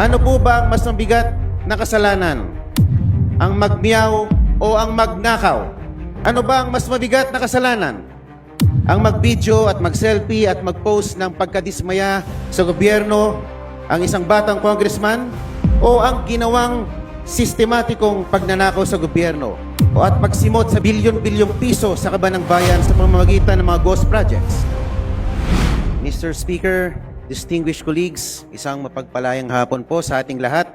Ano po ba ang mas mabigat na kasalanan? Ang magmiyaw o ang magnakaw? Ano ba ang mas mabigat na kasalanan? Ang mag-video at mag-selfie at mag-post ng pagkadismaya sa gobyerno ang isang batang congressman o ang ginawang sistematikong pagnanakaw sa gobyerno o at magsimot sa bilyon-bilyong piso sa kaban ng bayan sa pamamagitan ng mga ghost projects? Mr. Speaker, distinguished colleagues, isang mapagpalayang hapon po sa ating lahat.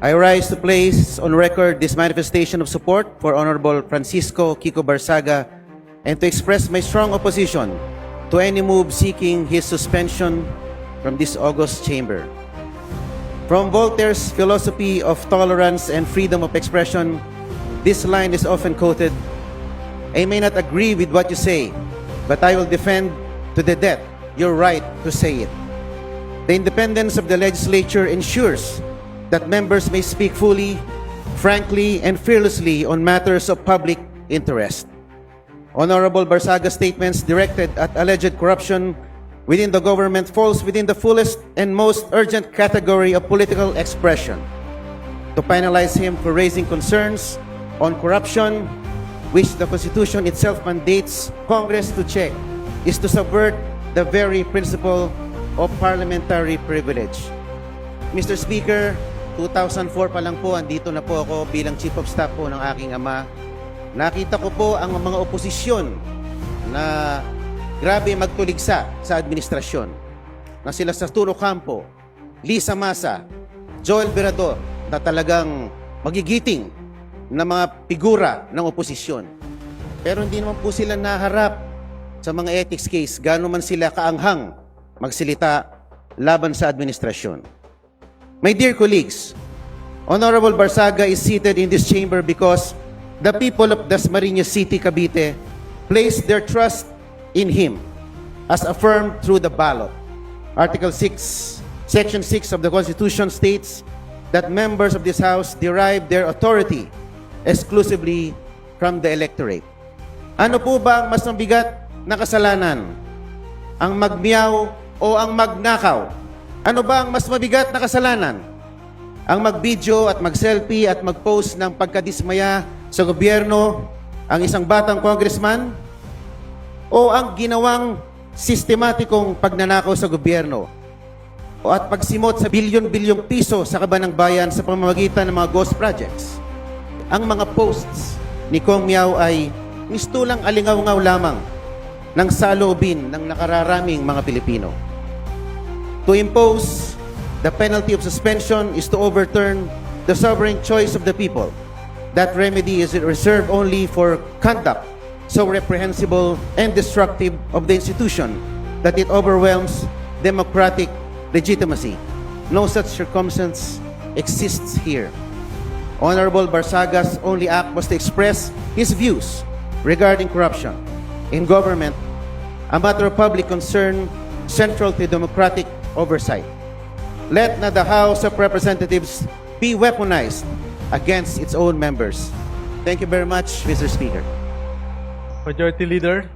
I rise to place on record this manifestation of support for Honorable Francisco Kiko Barsaga and to express my strong opposition to any move seeking his suspension from this august chamber. From Voltaire's philosophy of tolerance and freedom of expression, this line is often quoted I may not agree with what you say, but I will defend to the death your right to say it. The independence of the legislature ensures that members may speak fully, frankly, and fearlessly on matters of public interest. Honorable Barsaga's statements directed at alleged corruption within the government falls within the fullest and most urgent category of political expression. To penalize him for raising concerns on corruption, which the Constitution itself mandates Congress to check, is to subvert the very principle of parliamentary privilege. Mr. Speaker, 2004 pa lang po, andito na po ako bilang Chief of Staff po ng aking ama. Nakita ko po ang mga oposisyon na grabe magtuligsa sa administrasyon. Na sila sa Turo Campo, Lisa Masa, Joel Berador, na talagang magigiting na mga figura ng oposisyon. Pero hindi naman po sila naharap sa mga ethics case, gano'n man sila kaanghang magsilita laban sa administrasyon. My dear colleagues, Honorable Barsaga is seated in this chamber because the people of Dasmariñas City, Cavite, placed their trust in him as affirmed through the ballot. Article 6, Section 6 of the Constitution states that members of this House derive their authority exclusively from the electorate. Ano po ba ang mas mabigat na kasalanan? Ang magmiyaw o ang magnakaw? Ano ba ang mas mabigat na kasalanan? Ang mag-video at mag-selfie at mag-post ng pagkadismaya sa gobyerno ang isang batang congressman? O ang ginawang sistematikong pagnanakaw sa gobyerno? O at pagsimot sa bilyon-bilyong piso sa kaban ng bayan sa pamamagitan ng mga ghost projects? Ang mga posts ni Kong Miao ay mistulang alingaw-ngaw lamang ng saloobin ng nakararaming mga Pilipino. To impose the penalty of suspension is to overturn the sovereign choice of the people. That remedy is reserved only for conduct so reprehensible and destructive of the institution that it overwhelms democratic legitimacy. No such circumstance exists here. Honorable Barsaga's only act was to express his views regarding corruption in government, a matter of public concern central to democratic oversight. Let not the House of Representatives be weaponized against its own members. Thank you very much, Mr. Speaker. Majority Leader,